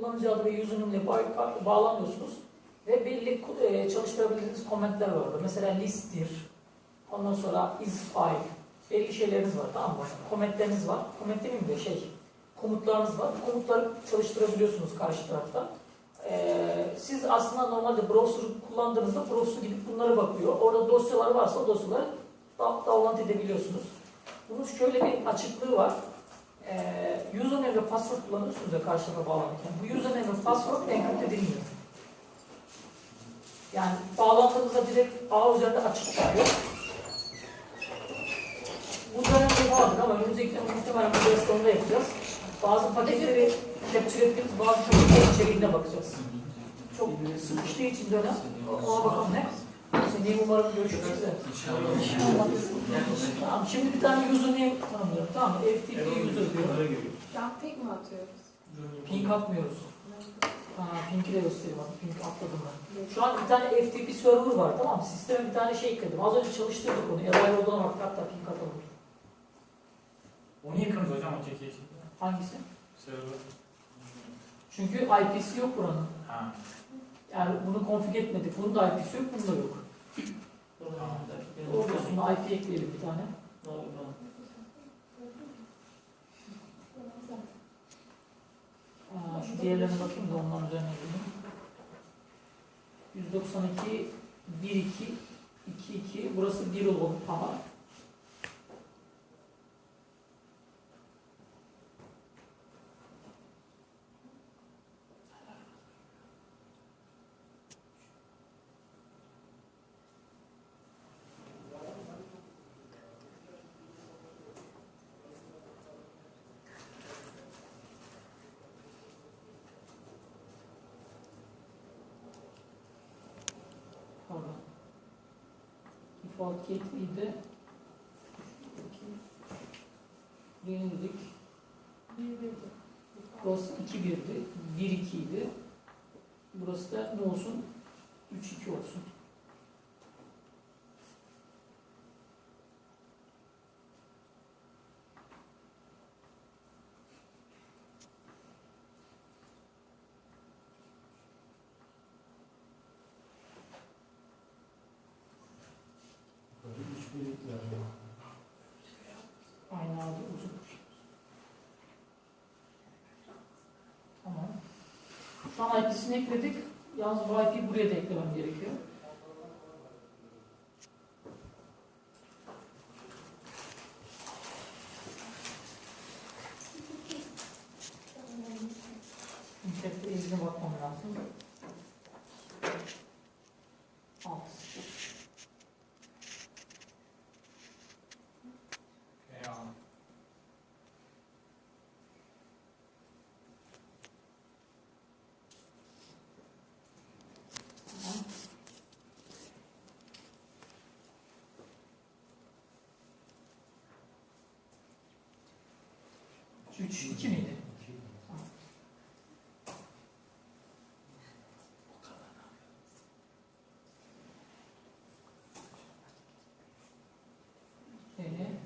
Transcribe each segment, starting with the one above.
kullanıcı adı ve username ile ba- bağlanıyorsunuz. Ve belli e, çalıştırabildiğiniz komentler var orada. Mesela listtir, ondan sonra is file, belli şeyleriniz var tamam mı? Komentleriniz var. Comment demeyeyim de şey, komutlarınız var. Komutları çalıştırabiliyorsunuz karşı tarafta. Ee, siz aslında normalde browser kullandığınızda browser gidip bunlara bakıyor. Orada dosyalar varsa dosyaları download edebiliyorsunuz. Bunun şöyle bir açıklığı var. Ee, username ve password kullanıyorsunuz ya karşı tarafa bağlanırken. Bu username ve password enkript edilmiyor. Yani bağlandığınızda direkt ağ üzerinde açık kalıyor. Bu dönemde vardır ama önümüzdeki dönem muhtemelen bu derste onu da yapacağız. Bazı paketleri capture ettiğimiz bazı paketlerin içeriğine bakacağız. Çok sıkıştığı için dönem ona bakalım ne? Seneye umarım görüşürüz de. Tamam, şimdi bir tane username tanımlıyorum. Tamam, FTP user diyor. Jump tek mi atıyoruz? Ping atmıyoruz. Ha, Pink'i de göstereyim abi. Pink atladım ben. Şu an bir tane FTP server var tamam mı? Sisteme bir tane şey ekledim. Az önce çalıştırdık onu. Eray'la olan vakti hatta ping atalım. Onu yıkınız hocam o için. Hangisi? Server. Çünkü IP'si yok buranın. Ha. Yani bunu konfig etmedik. Bunun da IP'si yok, bunun da yok. Ortasında IP ekleyelim bir tane. Aa, şu diğerlerine bakayım da onların üzerine gireyim. 192 1 2 2 2 burası 1 oldu tamam. Gateway'de Denedik. Burası 2-1'di. 1-2 idi. Burası da ne olsun? 3-2 olsun. Aynı adı uzun. Tamam. Şu an IP'sini ekledik. Yalnız bu IP'yi buraya da eklemem gerekiyor. 3, 2 miydi? Evet.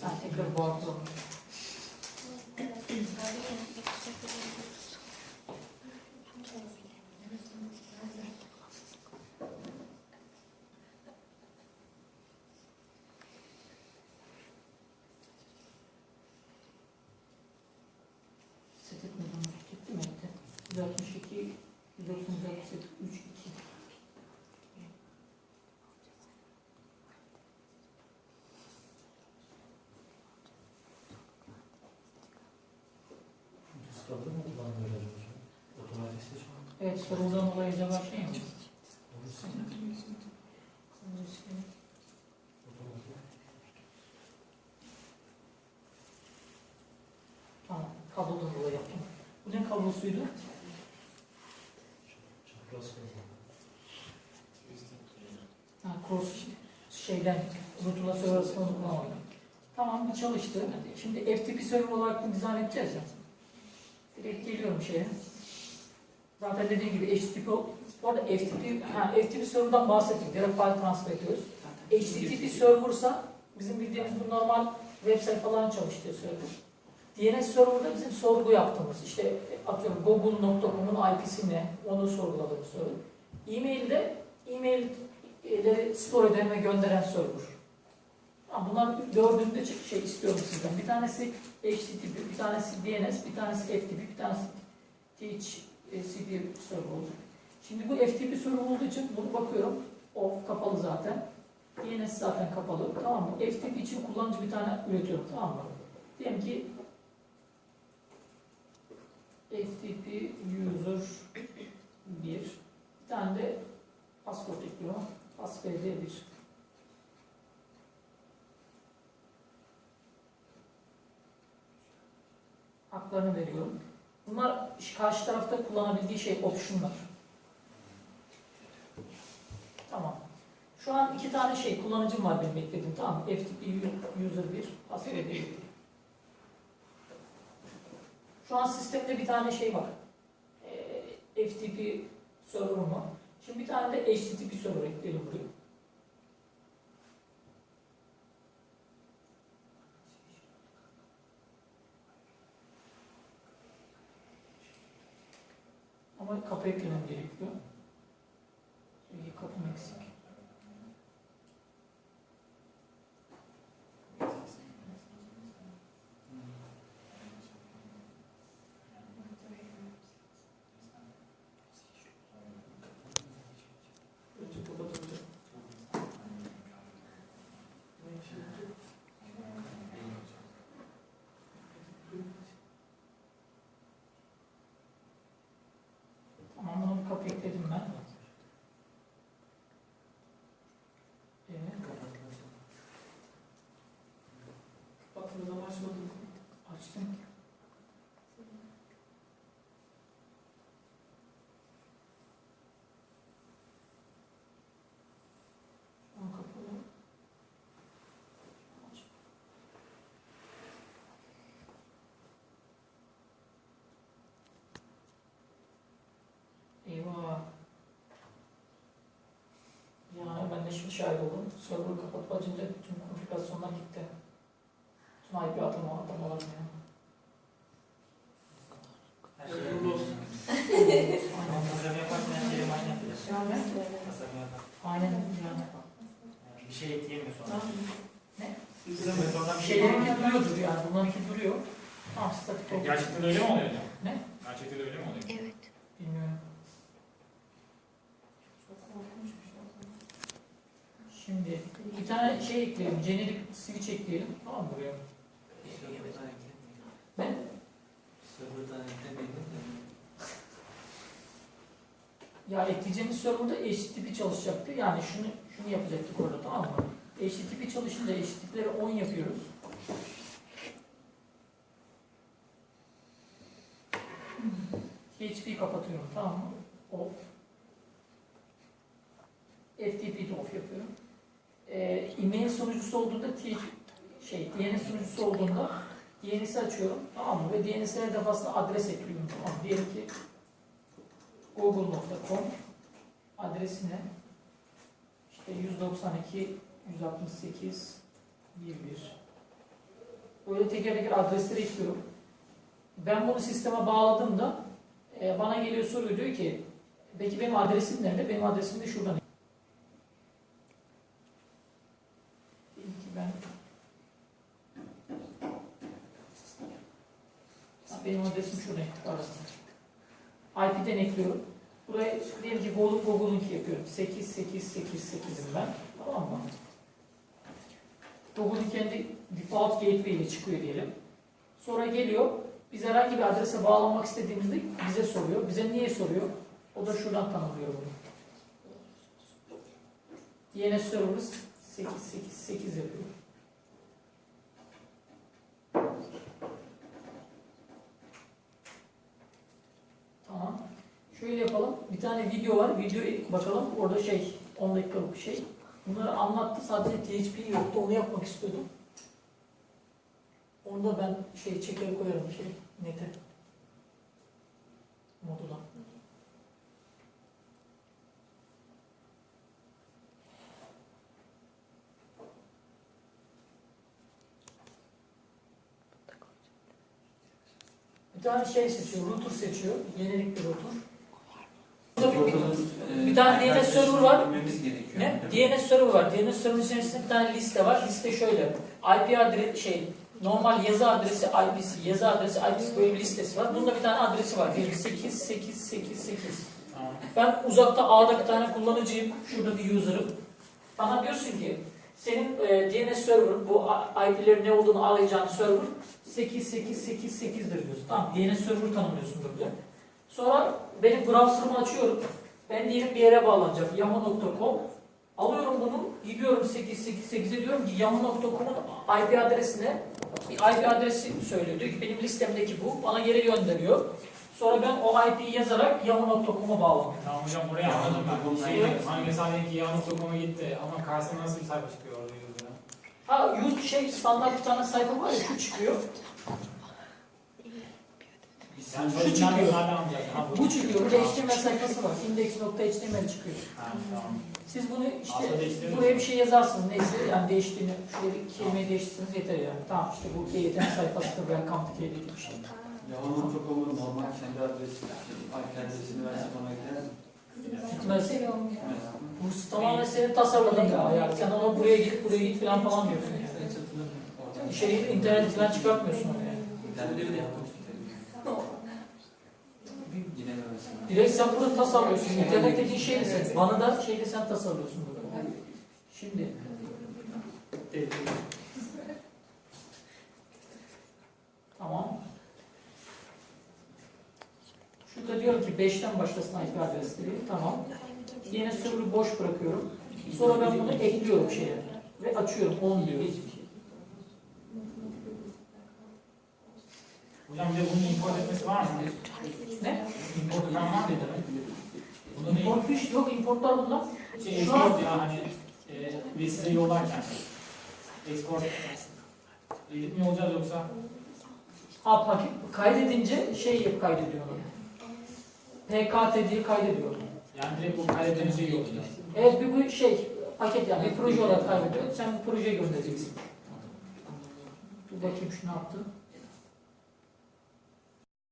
Sen tekrar bu şu an. Evet soruldan dolayı acaba şey mi? Tamam, kablodan dolayı yaptım. Bu ne kablosuydu? Ha, cross şeyden, rutula server arasında dokunamadım. Tamam bu çalıştı. Şimdi FTP server olarak bunu dizayn edeceğiz ya. Direkt geliyorum şeye. Zaten dediğim gibi HTTP, bu arada FTP, ha, FTP server'dan bahsettik. Direkt file transfer ediyoruz. HTTP server'sa bizim bildiğimiz bu normal web sayfaların çalıştığı server. DNS server'da bizim sorgu yaptığımız, işte atıyorum google.com'un IP'si ne, onu sorguladığımız server. E-mail'de e-mailleri store eden ve gönderen server. Bunlar dördünü de şey istiyorum sizden. Bir tanesi HTTP, bir tanesi DNS, bir tanesi FTP, bir tanesi THCP server olacak. Şimdi bu FTP server olduğu için bunu bakıyorum. Off kapalı zaten. DNS zaten kapalı. Tamam mı? FTP için kullanıcı bir tane üretiyorum. Tamam mı? Diyelim ki FTP user 1 bir tane de password ekliyorum. Password 1 haklarını veriyorum. Bunlar karşı tarafta kullanabildiği şey optionlar. Tamam. Şu an iki tane şey kullanıcım var benim ekledim tamam? FTP user 1, password 1. Şu an sistemde bir tane şey var. Ee, FTP server'ım var. Şimdi bir tane de HTTP server ekleyelim buraya. Ama kapı eklemem gerekiyor. İyi kapım eksik. Önce burada duracak. Tamam bunu bir kapı ekledim ben. Evet. Baktığınızda başladım. Açtım. Şu an kapalı. Aç. Eyvah. Yani ben de şimdi şahit oldum. Server'ı kapatıp açınca tüm konfigürasyonlar gitti. Tüm IP atama atamalar ya. Her şey yolunda olsun. Aynen. Tasarım yaparken her şeyi aynı. Yani, Tasarım yaparken. aynen yani. Yani bir şey ekleyemiyor sonra. Ne? Ve sonradan Bir şey duruyordur yani. Bunlarınki duruyor. Tamam statik oldu. Gerçekten öyle mi oluyor? Ne? Gerçekten öyle mi oluyor? Evet. Bilmiyorum. Şimdi bir tane şey ekleyelim. Generic switch ekleyelim. Tamam mı buraya? Ben ya ekleyeceğimiz serverda HTTP çalışacaktı. Yani şunu şunu yapacaktık orada tamam mı? HTTP çalışınca HTTP'leri 10 yapıyoruz. PHP kapatıyorum tamam mı? Off. FTP'yi de off yapıyorum. Ee, e-mail sunucusu olduğunda şey, DNS sunucusu olduğunda DNS'i açıyorum tamam mı? Ve DNS'e defasında adres ekliyorum tamam? Diyelim ki google.com adresine işte 192 168 11 böyle teker teker adresleri ekliyorum. Ben bunu sisteme bağladığımda e, bana geliyor soruyor diyor ki peki benim adresim nerede? Benim adresim de şuradan. Diyelim ki ben benim adresim şuradan pardon. IP'den ekliyorum. Buraya diyelim ki Google, Google'unki yapıyorum. 8888'im ben. Tamam mı? Google'un kendi default gateway ile çıkıyor diyelim. Sonra geliyor. Biz herhangi bir adrese bağlanmak istediğimizde bize soruyor. Bize niye soruyor? O da şuradan tanımlıyor bunu. DNS server'ımız 888 yapıyor. Tamam. Şöyle yapalım. Bir tane video var. Videoya bakalım. Orada şey 10 dakikalık bir şey. Bunları anlattı. Sadece THP yoktu. Onu yapmak istiyordum. Onu da ben şey çeker koyarım şey nete. Modula. Bir tane şey seçiyor, router seçiyor. Yenilik bir router. Burada bir, bir tane DNS server var. Ne? DNS server var. DNS server içerisinde bir tane liste var. Liste şöyle. IP adresi şey normal yazı adresi IP'si, yazı adresi IP'si böyle bir listesi var. Bunda bir tane adresi var. Diyelim 8888. Tamam. Ben uzakta A'da bir tane kullanıcıyım. Şurada bir user'ım. Bana diyorsun ki senin e, DNS server bu IP'lerin ne olduğunu ağlayacağın server 8888'dir diyorsun. Tamam DNS server tanımlıyorsun böyle. Sonra benim browser'ımı açıyorum. Ben diyelim bir yere bağlanacağım. yahoo.com Alıyorum bunu, gidiyorum 888'e diyorum ki yahoo.com'un IP adresine bir IP adresi söylüyor. Diyor ki benim listemdeki bu, bana geri gönderiyor. Sonra ben o IP'yi yazarak yahoo.com'a bağlanıyorum. Tamam hocam burayı anladım ben. Şey, hani mesela diyelim ki Yahoo.com'a gitti ama karşısına nasıl bir sayfa çıkıyor orada yazıyor? Ha yurt şey standart bir tane sayfa var ya şu çıkıyor. Yani Şu çıkıyor. Ha, Bu çıkıyor. Burada HTML sayfası var. Index.html çıkıyor. Ha, tamam. Siz bunu işte buraya bir şey yazarsınız neyse yani değiştiğini, şuraya bir kelimeyi değiştirseniz yeter yani. Tamam işte bu KYT'nin sayfasıdır KYT gibi bir şey. Yahoo.com'un normal kendi adresi, IP adresini verse bana mi? Gitmez. Şey olmuyor. Bu tamamen senin tasarladığın galiba yani. Sen ona buraya git, buraya git falan falan diyorsun yani. Hiç hatırlamıyorum. Şey, internet falan çıkartmıyorsun onu yani. İnternette mesela? Direkt sen burada tasarlıyorsun. İnternet dediğin şey sen. Bana da şeyde sen tasarlıyorsun burada. Şimdi. Tamam. Şurada diyorum ki 5'ten başlasın IP adresleri. Tamam. Yine server'ı boş bırakıyorum. Sonra ben bunu ekliyorum şeye. Ve açıyorum. 10 diyor. Hocam bir de bunun import etmesi var mı? Ne? Import eden var mıydı? Bunda ne? Import fiş yok. Importlar bunlar. Şey, Şu an- ya hani e, bir size yollarken. Export edip mi olacağız yoksa? Ha paket kaydedince şey yap kaydediyor. PKT diye kaydediyor. Yani direkt bu şey yollayacağız. Evet bir bu şey paket yani bir proje olarak kaydediyor. Sen bu projeye göndereceksin. Dur bakayım şu ne yaptı.